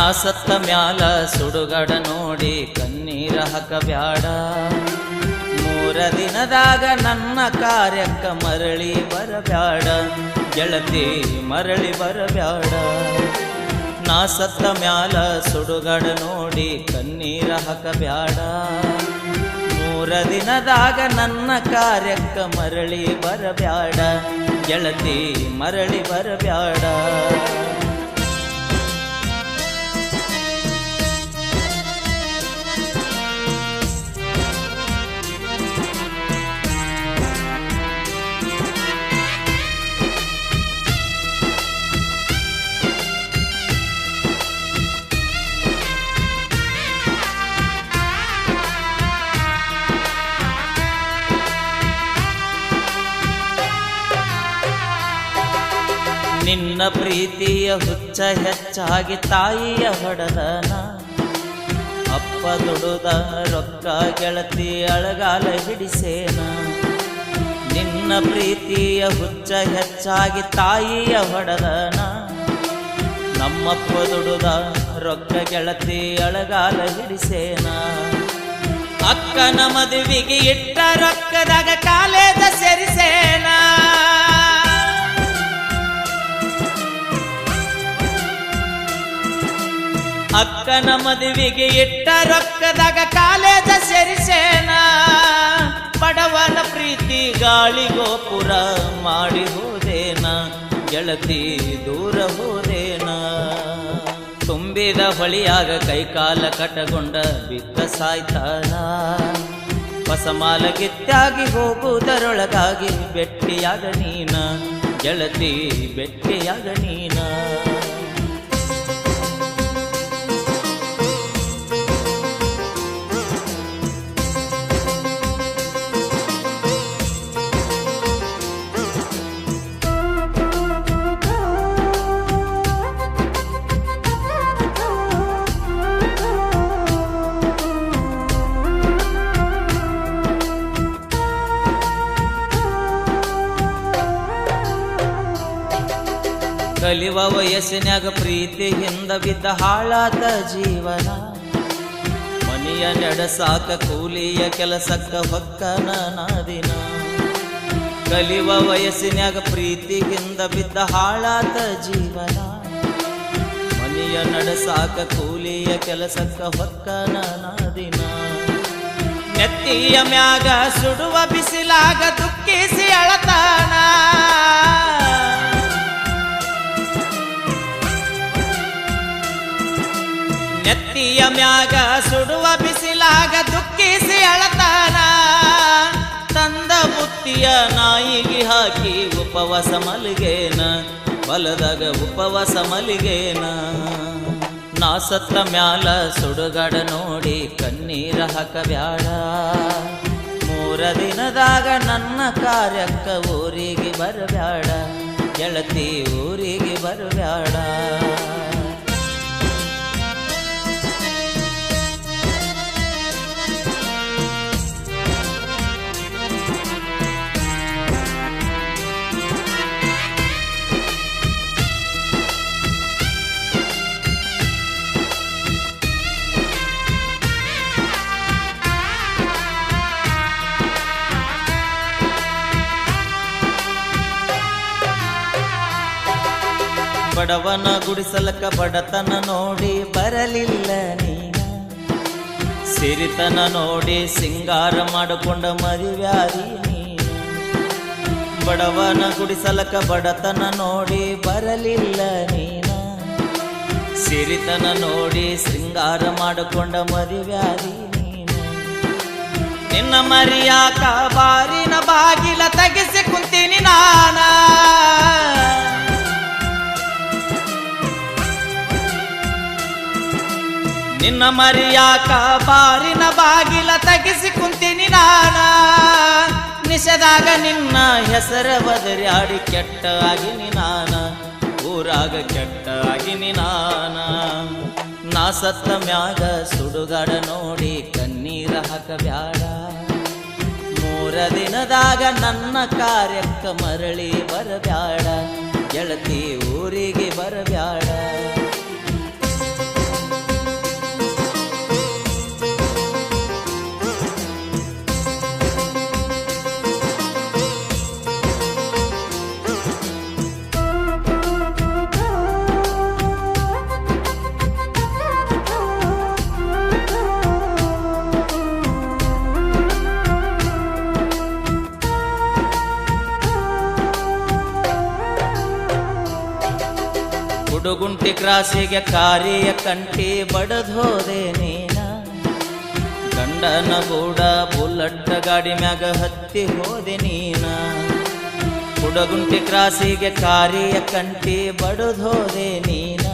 ನಾ ಸತ್ತ ಮ್ಯಾಲ ಸುಡುಗಡ ನೋಡಿ ಕಣ್ಣೀರ ಹಾಕಬ್ಯಾಡ. ಮೂರ ದಿನದಾಗ ನನ್ನ ಕಾರ್ಯಕ್ಕ ಮರಳಿ ಬರಬ್ಯಾಡ. ಗೆಳತಿ ಮರಳಿ ಬರಬ್ಯಾಡ. ನಾ ಸತ್ತ ಮ್ಯಾಲ ಸುಡುಗಡ ನೋಡಿ ಕಣ್ಣೀರ ಹಾಕಬ್ಯಾಡ. ಮೂರ ದಿನದಾಗ ನನ್ನ ಕಾರ್ಯಕ್ಕ ಮರಳಿ ಬರಬ್ಯಾಡ. ಗೆಳತಿ ಮರಳಿ ಬರಬ್ಯಾಡ. ನಿನ್ನ ಪ್ರೀತಿಯ ಹುಚ್ಚ ಹೆಚ್ಚಾಗಿ ತಾಯಿಯ ಹೊಡೆದನ. ಅಪ್ಪ ದುಡುದ ರೊಕ್ಕ ಗೆಳತಿ ಅಳಗಾಲ ಹಿಡಿಸೇನ. ನಿನ್ನ ಪ್ರೀತಿಯ ಹುಚ್ಚ ಹೆಚ್ಚಾಗಿ ತಾಯಿಯ ಹೊಡೆದನ. ನಮ್ಮಪ್ಪ ದುಡುದ ರೊಕ್ಕ ಗೆಳತಿ ಅಳಗಾಲ ಹಿಡಿಸೇನ. ಅಕ್ಕನ ಮದುವಿಗೆ ಇಟ್ಟ ರೊಕ್ಕದಾಗ ಕಾಲೇದ ಸೇರಿಸೇನ. ಅಕ್ಕನ ಮದುವೆಗೆ ಇಟ್ಟ ರೊಕ್ಕದಾಗ ಕಾಲೇಜ ಸೇರಿಸೇನ? ಬಡವನ ಪ್ರೀತಿ ಗಾಳಿ ಗೋಪುರ ಮಾಡಿ ಹೋದೇನ? ಗೆಳತಿ ದೂರ ಹೋದೇನ? ತುಂಬಿದ ಹೊಳಿಯಾಗ ಕೈಕಾಲ ಕಟಗೊಂಡ ಬಿತ್ತ ಸಾಯ್ತಾನ? ಹೊಸಮಾಲ ಗಿತ್ತಾಗಿ ಹೋಗುವುದರೊಳಗಾಗಿ ಬೆಟ್ಟಿಯಾಗ ನೀನ? ಗೆಳತಿ ಬೆಟ್ಟಿಯಾಗ ನೀನ? ಕಲಿವ ವಯಸ್ಸಿನಾಗ ಪ್ರೀತಿಯಿಂದ ಬಿದ್ದ ಹಾಳಾದ ಜೀವನ. ಮನೆಯ ನಡೆಸಾಕ ಕೂಲಿಯ ಕೆಲಸಕ್ಕ ಹೊಕ್ಕನ ನಾದಿನ ಕಲಿವ ವಯಸ್ಸಿನಾಗ ಪ್ರೀತಿಗಿಂದ ಬಿದ್ದ ಹಾಳಾದ ಜೀವನ. ಮನೆಯ ನಡೆಸಾಕ ಕೂಲಿಯ ಕೆಲಸಕ್ಕ ಹೊಕ್ಕನ ನಾದಿನ ನೆತ್ತಿಯ ಮ್ಯಾಗ ಸುಡುವ ಬಿಸಿಲಾಗ ದುಃಖಿಸಿ ಅಳತಾನ. ನೆತ್ತಿಯ ಮ್ಯಾಗ ಸುಡುವ ಬಿಸಿಲಾಗ ದುಃಖಿಸಿ ಅಳತಾನ. ತಂದ ಬುತ್ತಿಯ ನಾಯಿಗೆ ಹಾಕಿ ಉಪವಾಸ ಮಲಿಗೇನ. ಹೊಲದಾಗ ಉಪವಾಸ ಮಲಿಗೇನ. ನಾ ಸತ್ತ ಮ್ಯಾಲ ಸುಡುಗಡ ನೋಡಿ ಕಣ್ಣೀರ ಹಾಕಬ್ಯಾಡ. ಮೂರ ದಿನದಾಗ ನನ್ನ ಕಾರ್ಯಕ್ಕ ಊರಿಗೆ ಬರಬ್ಯಾಡ. ಗೆಳತಿ ಊರಿಗೆ ಬರಬ್ಯಾಡ. ಬಡವನ ಗುಡಿಸಲಕ ಬಡತನ ನೋಡಿ ಬರಲಿಲ್ಲ ನೀನ. ಸಿರಿತನ ನೋಡಿ ಸಿಂಗಾರ ಮಾಡಿಕೊಂಡ ನೀನು. ಬಡವನ ಗುಡಿಸಲಕ ಬಡತನ ನೋಡಿ ಬರಲಿಲ್ಲ ನೀನ. ಸಿರಿತನ ನೋಡಿ ಸಿಂಗಾರ ಮಾಡಿಕೊಂಡ ನೀನು. ನಿನ್ನ ಮರಿಯಾಕ ಬಾರಿನ ಬಾಗಿಲ ತೆಗೆಸಿ ಕುಂತೀನಿ ನಾನ. ನಿನ್ನ ಮರಿಯಾಕ ಬಾರಿನ ಬಾಗಿಲ ತಗಿಸಿ ಕುಂತೀನಿ ನಾನ. ನಿಷದಾಗ ನಿನ್ನ ಹೆಸರ ಬದರ್ಯಾಡಿ ಕೆಟ್ಟ ಆಗಿನಿ ನಾನ. ಊರಾಗ ಕೆಟ್ಟ ಆಗಿನಿ ನಾನ. ನಾ ಸತ್ತ ಮ್ಯಾಗ ಸುಡುಗಾಡ ನೋಡಿ ಕಣ್ಣೀರ ಹಾಕಬ್ಯಾಡ. ಮೂರ ದಿನದಾಗ ನನ್ನ ಕಾರ್ಯಕ್ಕ ಮರಳಿ ಬರಬ್ಯಾಡ. ಗೆಳತಿ ಊರಿಗೆ ಬರಬ್ಯಾಡ. ಕುಡುಗುಂಟಿ ಕ್ರಾಸಿಗೆ ಕಾರಿಯ ಕಂಟಿ ಬಡದೋದೆ ನೀನ. ಗಂಡನ ಗೂಡ ಬುಲ್ಲಟ್ಟ ಗಾಡಿ ಮ್ಯಾಗ ಹತ್ತಿ ಹೋದೆ ನೀನ. ಗುಡಗುಂಟಿ ಕ್ರಾಸಿಗೆ ಕಾರಿಯ ಕಂಟಿ ಬಡದೋದೆ ನೀನ.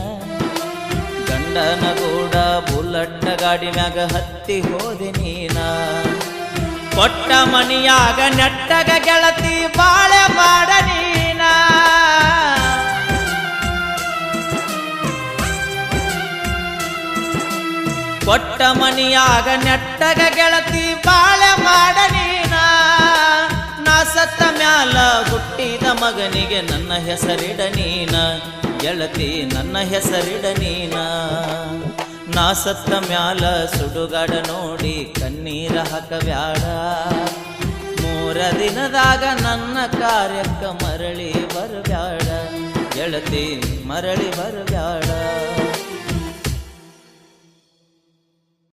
ಗಂಡನ ಗೂಡ ಬುಲ್ಲಟ್ಟ ಗಾಡಿ ಮ್ಯಾಗ ಹತ್ತಿ ಹೋದೆ ನೀನ. ಕೊಟ್ಟ ಮನಿಯಾಗ ನೆಟ್ಟಗ ಗೆಳತಿ ನೆಟ್ಟಗ ಗೆಳತಿ ಬಾಳೆ ಮಾಡ ನೀನ. ನಾ ಸತ್ತ ಮ್ಯಾಲ ಹುಟ್ಟಿದ ಮಗನಿಗೆ ನನ್ನ ಹೆಸರಿಡ ನೀನ. ಗೆಳತಿ, ನನ್ನ ಹೆಸರಿಡ ನೀನ. ನಾ ಸತ್ತ ಮ್ಯಾಲ ಸುಡುಗಾಡ ನೋಡಿ ಕಣ್ಣೀರ ಹಾಕಬ್ಯಾಡ. ಮೂರ ದಿನದಾಗ ನನ್ನ ಕಾರ್ಯಕ್ಕ ಮರಳಿ ಬರಬ್ಯಾಡ. ಗೆಳತಿ, ಮರಳಿ ಬರಬ್ಯಾಡ.